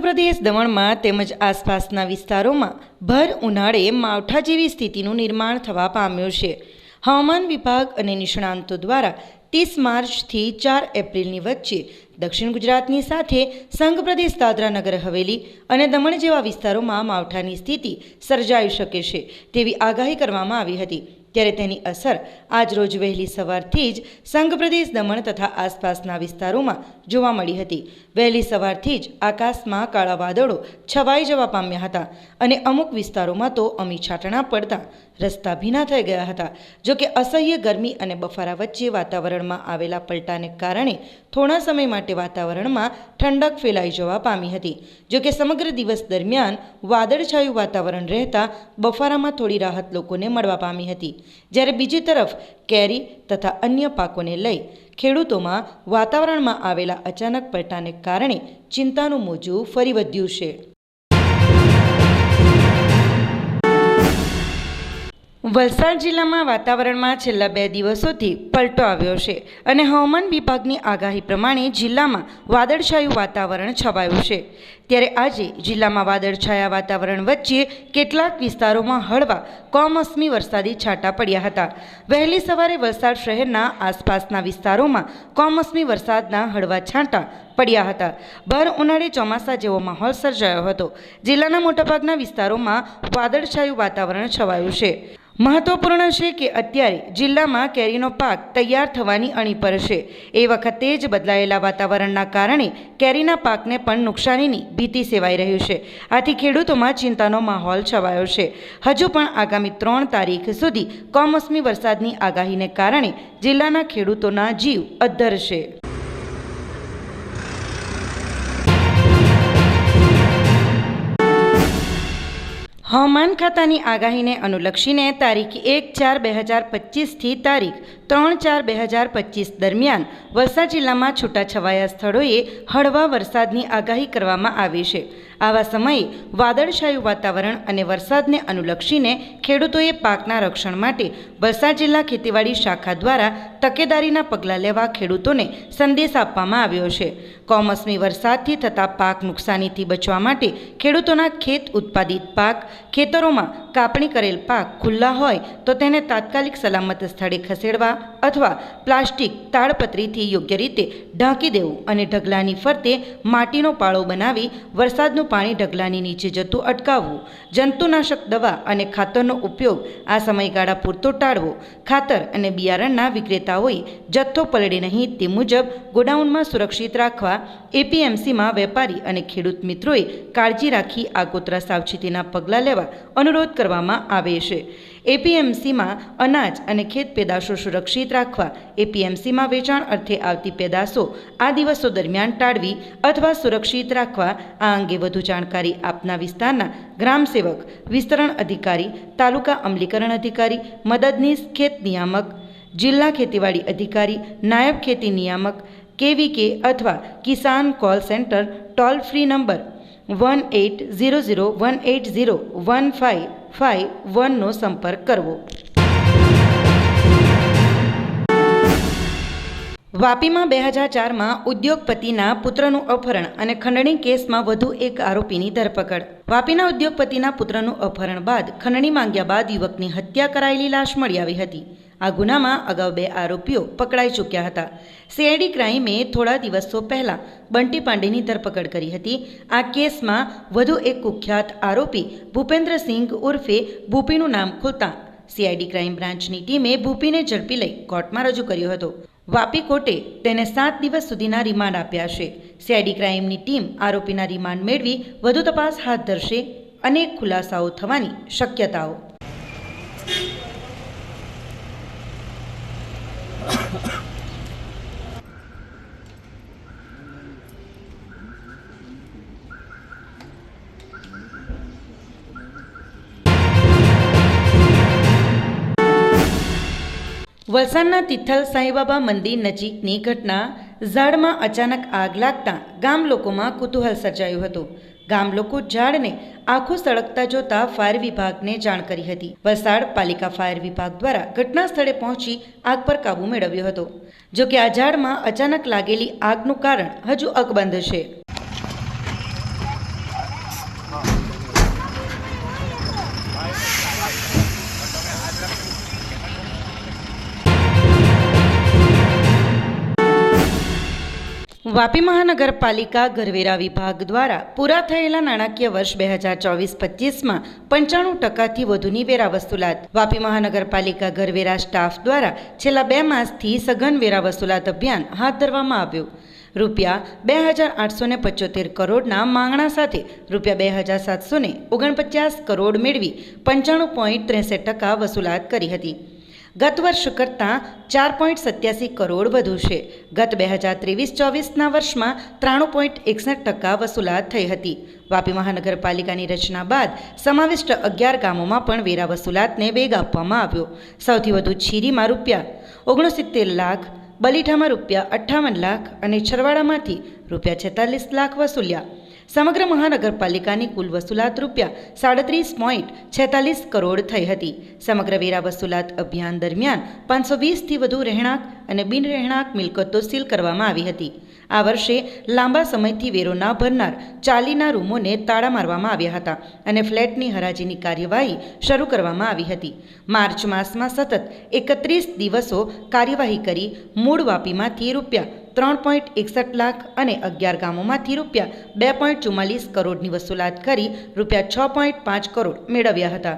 પ્રદેશ દમણમાં તેમજ આસપાસના વિસ્તારોમાં ભર ઉનાળે માવઠા જેવી સ્થિતિનું નિર્માણ થવા પામ્યું છે. હવામાન વિભાગ અને નિષ્ણાંતો દ્વારા ત્રીસ માર્ચથી ચાર એપ્રિલની વચ્ચે દક્ષિણ ગુજરાતની સાથે સંઘ પ્રદેશ દાદરા નગર હવેલી અને દમણ જેવા વિસ્તારોમાં માવઠાની સ્થિતિ સર્જાઈ શકે છે તેવી આગાહી કરવામાં આવી હતી. ત્યારે તેની અસર આજરોજ વહેલી સવારથી જ સંઘ પ્રદેશ દમણ તથા આસપાસના વિસ્તારોમાં જોવા મળી હતી. વહેલી સવારથી જ આકાશમાં કાળા વાદળો છવાઈ જવા પામ્યા હતા અને અમુક વિસ્તારોમાં તો અમી છાંટણા પડતા રસ્તા ભીના થઈ ગયા હતા. જોકે અસહ્ય ગરમી અને બફારા વચ્ચે વાતાવરણમાં આવેલા પલટાને કારણે થોડા સમય માટે વાતાવરણમાં ઠંડક ફેલાઈ જવા પામી હતી. જોકે સમગ્ર દિવસ દરમિયાન વાદળછાયું વાતાવરણ રહેતા બફારામાં થોડી રાહત લોકોને મળવા પામી હતી. જ્યારે બીજી તરફ કેરી તથા અન્ય પાકોને લઈ ખેડૂતોમાં વાતાવરણમાં આવેલા અચાનક પલટાને કારણે ચિંતાનું મોજું ફરી વધ્યું છે. વલસાડ જિલ્લામાં વાતાવરણમાં છેલ્લા બે દિવસોથી પલટો આવ્યો છે અને હવામાન વિભાગની આગાહી પ્રમાણે જિલ્લામાં વાદળછાયું વાતાવરણ છવાયું છે. ત્યારે આજે જિલ્લામાં વાદળછાયા વાતાવરણ વચ્ચે કેટલાક વિસ્તારોમાં હળવા, કમોસમી વરસાદી છાંટા પડ્યા હતા. વહેલી સવારે વલસાડ શહેરના આસપાસના વિસ્તારોમાં કમોસમી વરસાદના હળવા છાંટા પડ્યા હતા. ભર ઉનાળે ચોમાસા જેવો માહોલ સર્જાયો હતો. જિલ્લાના મોટાભાગના વિસ્તારોમાં વાદળછાયું વાતાવરણ છવાયું છે. મહત્વપૂર્ણ છે કે અત્યારે જિલ્લામાં કેરીનો પાક તૈયાર થવાની અણી પર છે એ વખતે જ બદલાયેલા વાતાવરણના કારણે કેરીના પાકને પણ નુકસાનીની ભીતિ સેવાઈ રહ્યું છે. આથી ખેડૂતોમાં ચિંતાનો માહોલ છવાયો છે. હજુ પણ આગામી ત્રણ તારીખ સુધી કમોસમી વરસાદની આગાહીને કારણે જિલ્લાના ખેડૂતોના જીવ અદ્ધર છે. હવામાન ખાતાની આગાહીને અનુલક્ષીને તારીખ એક ચાર બે હજાર પચીસથી તારીખ ત્રણ ચાર બે હજાર પચીસ દરમિયાન વલસાડ જિલ્લામાં છૂટાછવાયા સ્થળોએ હળવા વરસાદની આગાહી કરવામાં આવી છે. આવા સમયે વાદળછાયું વાતાવરણ અને વરસાદને અનુલક્ષીને ખેડૂતોએ પાકના રક્ષણ માટે વલસાડ જિલ્લા ખેતીવાડી શાખા દ્વારા તકેદારીના પગલાં લેવા ખેડૂતોને સંદેશ આપવામાં આવ્યો છે. કોમસમી વરસાદથી થતા પાક નુકસાનીથી બચવા માટે ખેડૂતોના ખેત ઉત્પાદિત પાક ખેતરોમાં કાપણી કરેલ પાક ખુલ્લા હોય તો તેને તાત્કાલિક સલામત સ્થળે ખસેડવા અથવા પ્લાસ્ટિક તાડપત્રીથી યોગ્ય રીતે ઢાંકી દેવું અને ઢગલાની ફરતે માટીનો પાળો બનાવી વરસાદનું પાણી ઢગલાની નીચે જતું અટકાવવું, જંતુનાશક દવા અને ખાતરનો ઉપયોગ આ સમયગાળા પૂરતો ટાળવો, ખાતર અને બિયારણના વિક્રેતાઓએ જથ્થો પલળે નહીં તે મુજબ ગોડાઉનમાં સુરક્ષિત રાખવા એપીએમસીમાં વેપારી અને ખેડૂત મિત્રોએ કાળજી રાખી આગોતરા સાવચેતીના પગલાં લેવા અનુરોધ કરવામાં આવે છે. એપીએમસીમાં અનાજ અને ખેત પેદાશો સુરક્ષિત રાખવા એપીએમસીમાં વેચાણ અર્થે આવતી પેદાશો આ દિવસો દરમિયાન ટાળવી અથવા સુરક્ષિત રાખવા આ અંગે વધુ જાણકારી આપના વિસ્તારના ગ્રામ સેવક, વિસ્તરણ અધિકારી, તાલુકા અમલીકરણ અધિકારી, મદદનીશ ખેત નિયામક, જિલ્લા ખેતીવાડી અધિકારી, નાયબ ખેતી નિયામક, કેવીકે અથવા Kisan call centre, toll free number one eight zero zero one eight zero one five five વનનો સંપર્ક કરવો. વાપીમાં બે હજાર ચારમાં ઉદ્યોગપતિના પુત્રનું અપહરણ અને ખંડણી કેસમાં વધુ એક આરોપીની ધરપકડ. વાપીના ઉદ્યોગપતિના પુત્રનું અપહરણ બાદ ખંડણી માંગ્યા બાદ યુવકની હત્યા કરાયેલી લાશ મળી આવી હતી. આ ગુનામાં અગાઉ બે આરોપીઓ પકડાઈ ચૂક્યા હતા. સીઆઈડી ક્રાઇમે થોડા દિવસો પહેલાં બંટી પાંડેની ધરપકડ કરી હતી. આ કેસમાં વધુ એક કુખ્યાત આરોપી ભૂપેન્દ્રસિંહ ઉર્ફે ભૂપીનું નામ ખુલતા સીઆઈડી ક્રાઇમ બ્રાન્ચની ટીમે ભૂપીને ઝડપી લઈ કોર્ટમાં રજૂ કર્યો હતો. વાપી કોર્ટે તેને સાત દિવસ સુધીના રિમાન્ડ આપ્યા છે. સીઆઈડી ક્રાઇમની ટીમ આરોપીના રિમાન્ડ મેળવી વધુ તપાસ હાથ ધરશે અનેક ખુલાસાઓ થવાની શક્યતાઓ વલસાડના તિથલ સાંઈબાબા મંદિર નજીકની ઘટના ઝાડમાં અચાનક આગ લાગતા ગામ લોકોમાં કુતૂહલ સર્જાયું હતું. ગામ લોકો ઝાડને આખું સળગતા જોતા ફાયર વિભાગને જાણ કરી હતી. વલસાડ પાલિકા ફાયર વિભાગ દ્વારા ઘટના સ્થળે પહોંચી આગ પર કાબૂ મેળવ્યો હતો. જોકે આ ઝાડમાં અચાનક લાગેલી આગનું કારણ હજુ અકબંધ છે. વાપી મહાનગરપાલિકા ઘરવેરા વિભાગ દ્વારા પૂરા થયેલા નાણાકીય વર્ષ બે હજાર ચોવીસ પચીસમાં પંચાણું ટકાથી વધુની વેરા વસૂલાત વાપી મહાનગરપાલિકા ઘરવેરા સ્ટાફ દ્વારા છેલ્લા બે માસથી સઘન વેરા વસૂલાત અભિયાન હાથ ધરવામાં આવ્યું. રૂપિયા બે હજાર આઠસો ને પચોતેર કરોડના માંગણા સાથે રૂપિયા બે હજાર સાતસો ઓગણપચાસ કરોડ મેળવી પંચાણું પોઈન્ટ ત્રેસઠ ટકા વસૂલાત કરી હતી. ગત વર્ષ કરતાં ચાર પોઈન્ટ સત્યાસી કરોડ વધુ છે. ગત બે હજાર ત્રેવીસ ચોવીસના વર્ષમાં ત્રાણું પોઈન્ટ એકસઠ ટકા વસૂલાત થઈ હતી. વાપી મહાનગરપાલિકાની રચના બાદ સમાવિષ્ટ અગિયાર ગામોમાં પણ વેરા વસૂલાતને વેગ આપવામાં આવ્યો. સૌથી વધુ છીરીમાં રૂપિયા ઓગણસિત્તેર લાખ, બલીઠામાં રૂપિયા અઠ્ઠાવન લાખ અને છરવાડામાંથી રૂપિયા છેતાલીસ લાખ વસૂલ્યા. સમગ્ર મહાનગરપાલિકાની કુલ વસૂલાત રૂપિયા સાડત્રીસ પોઈન્ટ છેતાલીસ કરોડ થઈ હતી. સમગ્ર વેરા વસૂલાત અભિયાન દરમિયાન પાંચસો વીસથી વધુ રહેણાંક અને બિનરહેણાંક મિલકતો સીલ કરવામાં આવી હતી. આ વર્ષે લાંબા સમયથી વેરો ના ભરનાર ચાલીના રૂમોને તાળા મારવામાં આવ્યા હતા અને ફ્લેટની હરાજીની કાર્યવાહી શરૂ કરવામાં આવી હતી. માર્ચ માસમાં સતત એકત્રીસ દિવસો કાર્યવાહી કરી મૂળ વાપીમાંથી રૂપિયા ત્રણ પોઈન્ટ એકસઠ લાખ અને અગિયાર ગામોમાંથી રૂપિયા બે પોઈન્ટ ચુમ્માલીસ કરોડની વસૂલાત કરી રૂપિયા છ પોઈન્ટ પાંચ કરોડ મેળવ્યા હતા.